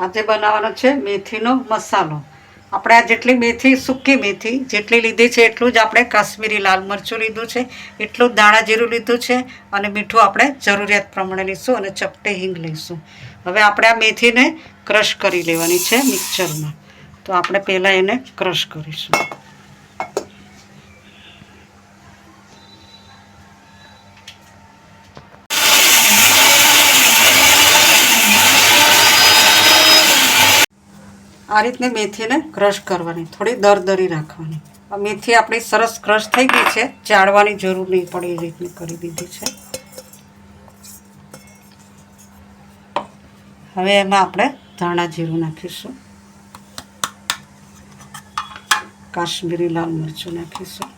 આજે બનાવવાનો છે મેથીનો મસાલો. આપણે આ જેટલી મેથી, સૂકી મેથી જેટલી લીધી છે એટલું જ આપણે કાશ્મીરી લાલ મરચું લીધું છે, એટલું દાણા જીરું લીધું છે અને મીઠું આપણે જરૂરિયાત પ્રમાણે લઈશું અને ચપટે હિંગ લઈશું. હવે આપણે આ મેથીને ક્રશ કરી લેવાની છે મિક્સરમાં. તો આપણે પહેલાં એને ક્રશ કરીશું. આ રીતની મેથીને ક્રશ કરવાની, થોડી દરદરી રાખવાની. આ મેથી આપણી સરસ ક્રશ થઈ ગઈ છે, ચાળવાની જરૂર નહીં પડે એ રીતની કરી દીધી છે. હવે એમાં આપણે ધાણા જીરું નાખીશું. કાશ્મીરી લાલ મરચું નાખીશું.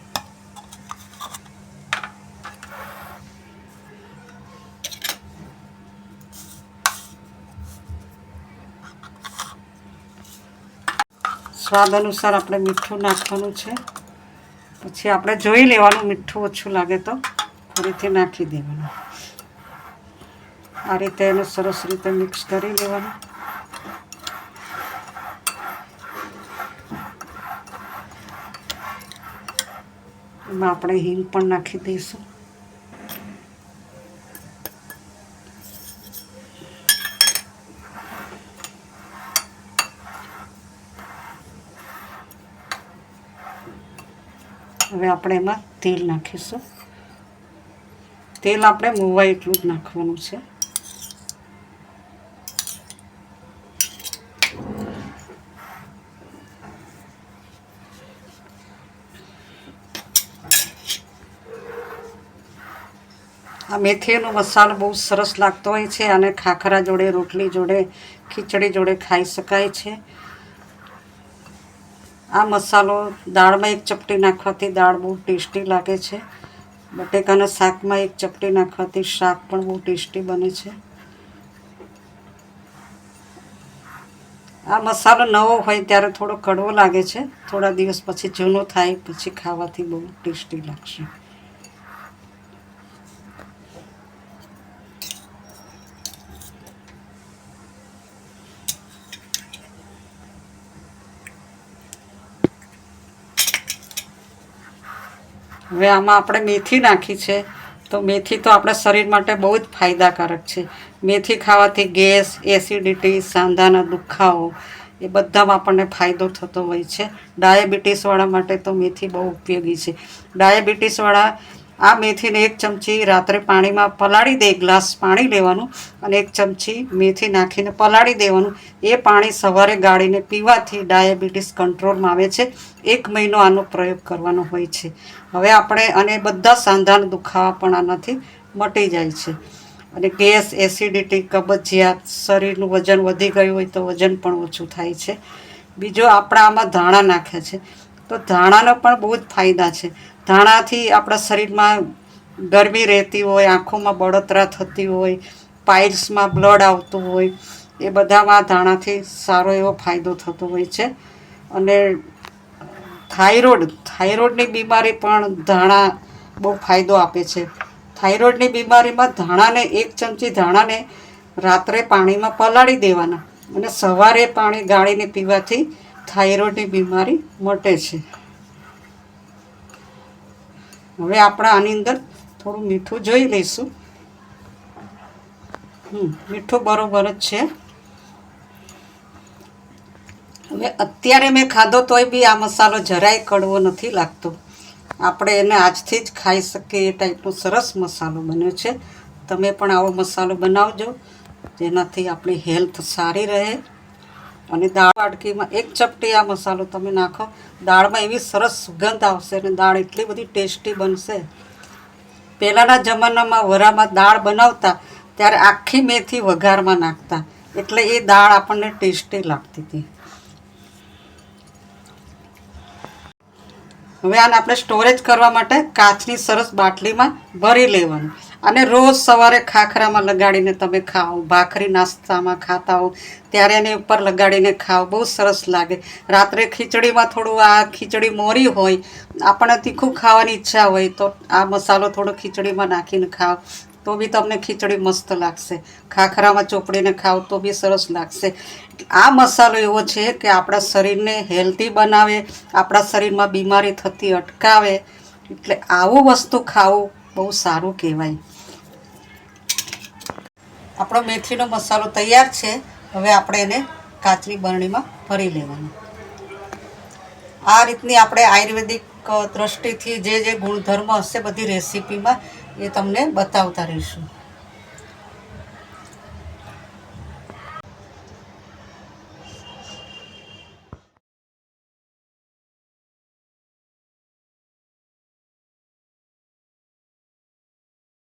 સ્વાદ અનુસાર આપણે મીઠું નાખવાનું છે. પછી આપણે જોઈ લેવાનું, મીઠું ઓછું લાગે તો. ફરીથી નાખી દેવાનું. આ રીતે એને સરસ રીતે મિક્સ કરી લેવાનું. એમાં આપણે હિંગ પણ નાખી દઈશું. હવે આપણે એમાં તેલ નાખીશું. તેલ આપણે મોવાય એટલું જ નાખવાનું છે. આ મેથીનો મસાલો બહુ સરસ લાગતો હોય છે અને ખાખરા જોડે, રોટલી જોડે, ખીચડી જોડે ખાઈ શકાય છે. આ મસાલો દાળમાં એક ચપટી નાખવાથી દાળ બહુ ટેસ્ટી લાગે છે. બટેકાના શાકમાં એક ચપટી નાખવાથી શાક પણ બહુ ટેસ્ટી બને છે. આ મસાલો નવો હોય ત્યારે થોડો કડવો લાગે છે. થોડા દિવસ પછી જૂનો થાય, પછી ખાવાથી બહુ ટેસ્ટી લાગશે. હવે આમાં આપણે મેથી નાખી છે. તો મેથી તો આપણા શરીર માટે બહુ જ ફાયદાકારક છે. મેથી ખાવાથી ગેસ, એસિડિટી, સાંધાના દુખાવો એ બધામાં આપણને ફાયદો થતો હોય છે. ડાયાબિટીસવાળા માટે તો મેથી બહુ ઉપયોગી છે. ડાયાબિટીસવાળા આ મેથીને એક ચમચી રાત્રે પાણીમાં પલાળી દે ગ્લાસ પાણી લેવાનું અને એક ચમચી મેથી નાખીને પલાળી દેવાનું. એ પાણી સવારે ગાળીને પીવાથી ડાયાબિટીસ કંટ્રોલમાં આવે છે. એક મહિનો આનો પ્રયોગ કરવાનો હોય છે. હવે આપણે અને બધા સાંધાના દુખાવા પણ આનાથી મટી જાય છે. અને ગેસ, એસિડિટી, કબજિયાત, શરીરનું વજન વધી ગયું હોય તો વજન પણ ઓછું થાય છે. બીજો, આપણા આમાં ધાણા નાખે છે. તો ધાણાનો પણ બહુ જ ફાયદા છે. ધાણાથી આપણા શરીરમાં ગરમી રહેતી હોય, આંખોમાં બળતરા થતી હોય, પાઇલ્સમાં બ્લડ આવતું હોય, એ બધામાં ધાણાથી સારો એવો ફાયદો થતો હોય છે. અને થાઇરોઇડ, થાઇરોઇડની બીમારી પણ ધાણા બહુ ફાયદો આપે છે. થાઇરોઇડની બીમારીમાં ધાણાને એક ચમચી ધાણાને રાત્રે પાણીમાં પલાળી દેવાના અને સવારે પાણી ગાળીને પીવાથી થાઇરોઇડની બીમારી મટે છે. હવે આપણે આની અંદર થોડું મીઠું જોઈ લઈશું. મીઠું બરોબર જ છે. હવે અત્યારે મેં ખાધો તોય બી આ મસાલો જરાય કડવો નથી લાગતો. આપણે એને આજથી જ ખાઈ શકીએ એ ટાઈપનો સરસ મસાલો બન્યો છે. તમે પણ આવો મસાલો બનાવજો. જેનાથી આપણી હેલ્થ સારી રહે. અને દાળ વાટકીમાં એક ચપટી આ મસાલો તમે નાખો. દાળમાં એવી સરસ સુગંધ આવશે અને દાળ એટલી બધી ટેસ્ટી બનશે. પહેલાંના જમાનામાં વરામાં દાળ બનાવતા ત્યારે આખી મેથી વઘારમાં નાખતા. એટલે એ દાળ આપણને ટેસ્ટી લાગતી હતી. હવે આને આપણે સ્ટોરેજ કરવા માટે કાચની સરસ બાટલીમાં ભરી લેવાનું. અને રોજ સવારે ખાખરામાં લગાડીને તમે ખાઓ, ભાખરી નાસ્તામાં ખાતા હો, ત્યારે એની ઉપર લગાડીને ખાઓ, બહુ સરસ લાગે. રાત્રે ખીચડીમાં થોડું આ ખીચડી મોરી હોય આપણને તીખું ખાવાની ઈચ્છા હોય, તો આ મસાલો થોડો ખીચડીમાં નાખીને ખાઓ, તો બી તમને ખીચડી મસ્ત લાગશે. ખાખરામાં ચોપડીને ખાવ તો બી સરસ લાગશે. આ મસાલો એવો છે કે આપણા શરીરને હેલ્ધી બનાવે, આપણા શરીરમાં બીમારી થતી અટકાવે, એટલે આવું વસ્તુ ખાવું બહુ સારું કહેવાય. આપણો મેથીનો મસાલો તૈયાર છે. હવે આપણે એને કાચની બરણીમાં ભરી લેવાનો. આ રીતની આપણે આયુર્વેદિક દ્રષ્ટિથી જે જે ગુણધર્મ હશે બધી રેસીપીમાં એ તમને બતાવતા રહીશું.